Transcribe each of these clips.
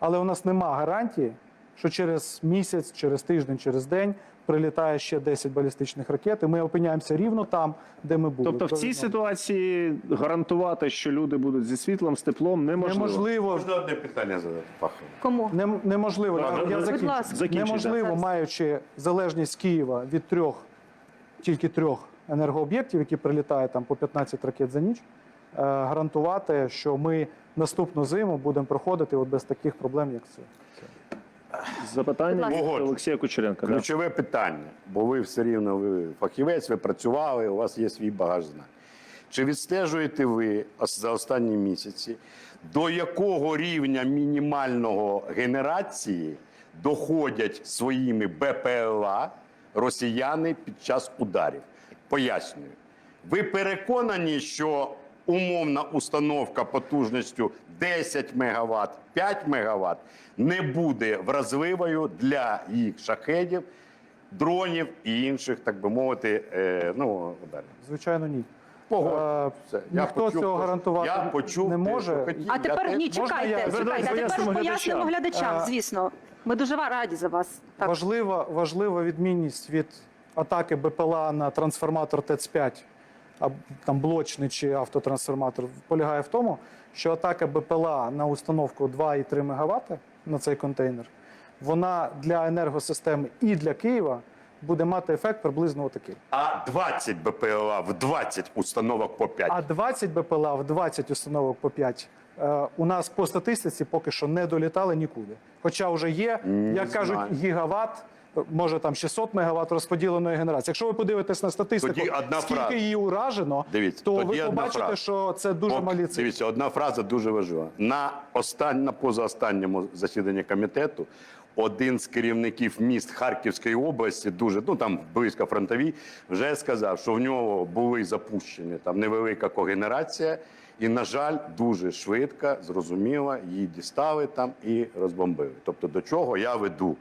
Але у нас нема гарантії, що через місяць, через тиждень, через день прилітає ще 10 балістичних ракет, і ми опиняємося рівно там, де ми були. Тобто в цій Ну, ситуації гарантувати, що люди будуть зі світлом, з теплом, неможливо. неможливо. Можна одне питання задати, Пахов? Кому? Нем- Неможливо, Так, я, будь ласка. закінчу. Неможливо, Зараз. маючи залежність Києва від трьох, тільки трьох енергооб'єктів, які прилітають там по 15 ракет за ніч, е, гарантувати, що ми наступну зиму будемо проходити от без таких проблем, як це. Запитання від. Олексія Кучеренка. да. Ключове питання, бо ви все рівно ви фахівець, ви працювали, у вас є свій багаж знань. Чи відстежуєте ви ос- за останні місяці, до якого рівня мінімального генерації доходять своїми БПЛА росіяни під час ударів? Пояснюю. Ви переконані, що умовна установка потужністю 10 МВт, 5 МВт не буде вразливою для їх шахедів, дронів і інших, так би мовити, е, ну далі. Звичайно, ні. Погоджуюсь. Е, Все. ніхто цього те, гарантувати я почув не те, може. що хотів. А Я тепер ні, чекайте, я- чекайте. А тепер пояснимо пояснимо глядачам, Е, звісно. Ми дуже ва- раді за вас. Так. Важлива, важлива відмінність від атаки БПЛА на трансформатор ТЕЦ-5, а там блочний чи автотрансформатор, полягає в тому, що атака БПЛА на установку 2,3 МВт на цей контейнер, вона для енергосистеми і для Києва буде мати ефект приблизно отакий. А 20 БПЛА в 20 установок по 5. А 20 БПЛА в 20 установок по 5 е, у нас по статистиці поки що не долітали нікуди. Хоча вже є, як кажуть, гігават, може там 600 мегаватт розподіленої генерації. Якщо ви подивитесь на статистику, Тоді одна скільки фраза. її уражено, Дивіться, то ви побачите, фраза. що це дуже Поки- малі цифри. Дивіться, одна фраза дуже важлива. На остань, на позаостанньому засіданні комітету один з керівників міст Харківської області, дуже ну там близько фронтові, вже сказав, що в нього були запущені там невелика когенерація, і, на жаль, дуже швидко, зрозуміло, її дістали там і розбомбили. Тобто, до чого я веду?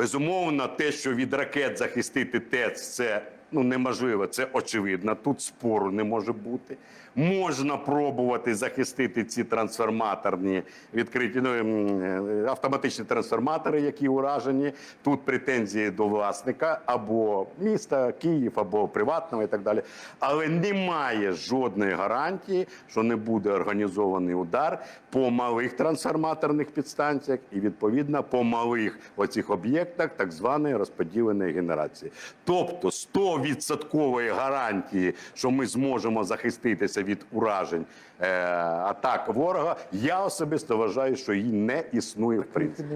Безумовно, те, що від ракет захистити ТЕЦ, це ну неможливо, це очевидно. Тут спору не може бути. Можна пробувати захистити ці трансформаторні відкриті ну, ем, е, автоматичні трансформатори, які уражені. Тут претензії до власника або міста Київ, або приватного і так далі. Але немає жодної гарантії, що не буде організований удар по малих трансформаторних підстанціях і відповідно по малих оцих об'єктах так званої розподіленої генерації. Тобто 100% гарантії, що ми зможемо захиститися від уражень е, атак ворога, я особисто вважаю, що її не існує в принципі.